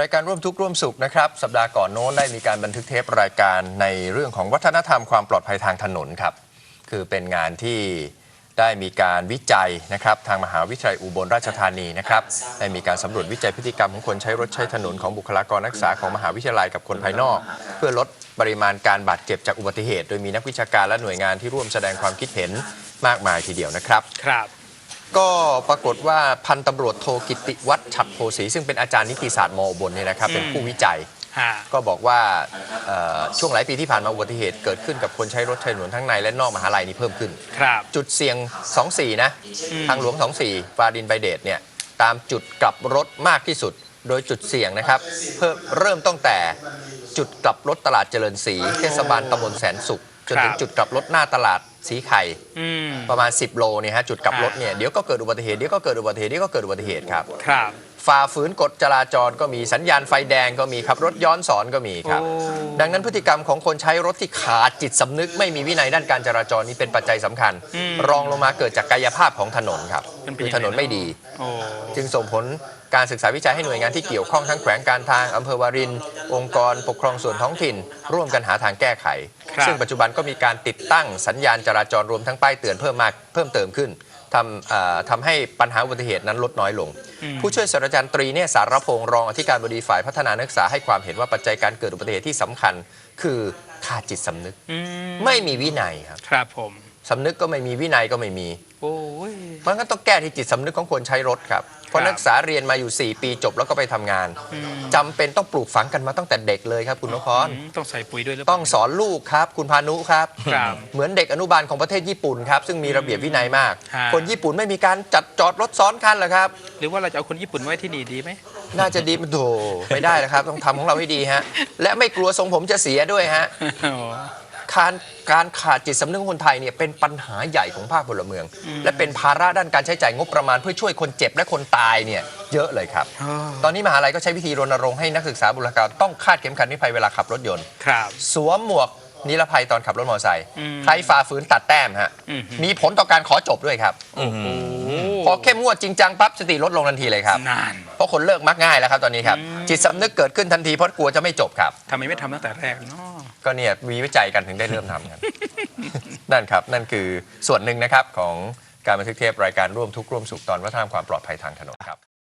รายการร่วมทุกข์ร่วมสุขนะครับ สัปดาห์ก่อนโน้นได้มีการบันทึกเทปรายการในเรื่องของวัฒนธรรมความปลอดภัยทางถนนครับ คือเป็นงานที่ได้มีการวิจัยนะครับทางมหาวิทยาลัยอุบลราชธานีนะครับได้มีการสำรวจวิจัยพฤติกรรมของคนใช้รถใช้ถนนของบุคลากรนักศึกษาของมหาวิทยาลัยกับคนภายนอก เพื่อลดปริมาณการบาดเจ็บจากอุบัติเหตุ โดยมีนักวิชาการและหน่วยงานที่ร่วมแสดงความคิดเห็นมากมายทีเดียวนะครับ ครับ ก็ปรากฏว่าพันตำรวจโทกิติวัฒน์ฉัดโพสีซึ่งเป็นอาจารย์นิติศาสตร์มอุบลเนี่ยนะครับเป็นผู้วิจัย ฮะ ก็บอกว่าเอ่อช่วงหลายปีที่ผ่านมาอุบัติเหตุเกิดขึ้นกับคนใช้รถใช้ถนนทั้งในและนอกมหาลัยนี่เพิ่มขึ้น ครับ จุดเสี่ยง 24 นะ อืม ทางหลวง 24ฟาดินไบเดตเนี่ย ตามจุดกลับรถมากที่สุด โดยจุดเสี่ยงนะครับ เพิ่มเริ่มตั้งแต่จุดกลับรถตลาดเจริญศรีเทศบาลตำบลแสนสุข จนถึงจุดกลับรถหน้าตลาด สีไข่อืมประมาณ 10 โลเนี่ยฮะจุดกลับรถเนี่ยเดี๋ยวก็เกิดอุบัติเหตุเดี๋ยวก็เกิดอุบัติเหตุเดี๋ยวก็เกิดอุบัติเหตุครับ ครับ ฝ่าฝืนกฎจราจรก็มีสัญญาณไฟแดงก็มีขับรถย้อนสอนก็มีครับโอ้ดังนั้นพฤติกรรมของคนใช้รถที่ขาดจิตสำนึก ไม่มีวินัยด้านการจราจรนี่เป็นปัจจัยสำคัญอืมรองลงมาเกิดจากกายภาพของถนนครับมันเป็นคือยังไงถนนไม่ดีโอ้จึงส่งผลการศึกษาวิจัยให้หน่วยงานที่เกี่ยวข้องทั้งแขวงการทางอำเภอวาริน องค์กรปกครองส่วนท้องถิ่น ร่วมกันหาทางแก้ไขครับซึ่งปัจจุบันก็มีการติดตั้งสัญญาณจราจรรวมทั้งป้ายเตือนเพิ่มมากเพิ่มเติมขึ้น ทำเอ่อทำให้ปัญหาอุบัติเหตุนั้นลดน้อยลงอืมผู้ช่วยศาสตราจารย์ตรีเนี่ยสารพงษ์รองอธิการบดีฝ่ายพัฒนานักศึกษาให้ความเห็นว่าปัจจัยการเกิดอุบัติเหตุที่สำคัญ คือขาดจิตสำนึกอืมไม่มีวินัยครับครับผม สำนึกก็ไม่มีวินัยก็ไม่มี โอ้ย มันก็ต้องแก้ที่จิตสำนึกของคนใช้รถครับ เพราะครับนักศึกษาเรียนมาอยู่ 4 ปีจบแล้วก็ไปทำงานอืม จำเป็นต้องปลูกฝังกันมาตั้งแต่เด็กเลยครับคุณนพรอืมต้องใส่ปุ๋ยด้วยหรือเปต้ล่าองสอนลูกครับ คุณพานุครับ ครับเหมือนเด็กอนุบาลของประเทศญี่ปุ่นครับ ซึ่งมีระเบียบวินัยมาก ฮะ คนญี่ปุ่นไม่มีการจัดจอดรถซ้อนคันหรอกครับ หรือว่าเราจะเอาคนญี่ปุ่นไว้ที่นี่ดีไหม น่าจะดีมันโถไม่ได้นะครับ ต้องทำของเราให้ดีฮะ และไม่กลัวทรงผมจะเสียด้วยฮะโอ้ การการขาดจิตสำนึกของคนไทยเนี่ยเป็นปัญหาใหญ่ของภาคพลเมือง และเป็นภาระด้านการใช้จ่ายงบประมาณเพื่อช่วยคนเจ็บและคนตายเนี่ยเยอะเลยครับโอ้ตอนนี้มหาลัยก็ใช้วิธีรณรงค์ให้นักศึกษาบุคลากรต้องคาดเข็มขัดนิรภัยเวลาขับรถยนต์ครับสวมหมวก นิรภัยตอนขับรถมอเตอร์ไซค์อืมใครฝ่าฝืนตัดแต้มฮะอืมมีผลต่อการขอจบด้วยครับโอ้พอเข้มงวดจริงจังปั๊บสติลดลงทันทีเลยครับนานเพราะคนเลิกมักง่ายแล้วครับตอนนี้ครับอืมจิตสำนึกเกิดขึ้นทันทีเพราะกลัวจะไม่จบครับทำไมไม่ทำตั้งแต่แรกเนาะก็เนี่ยมีวิจัยกันถึงได้เริ่มทำกันนั่นครับ นั่นคือส่วนหนึ่งนะครับของการบันทึกเทปรายการร่วมทุกข์ร่วมสุขตอนวัฒนธรรมความปลอดภัยทางถนนครับ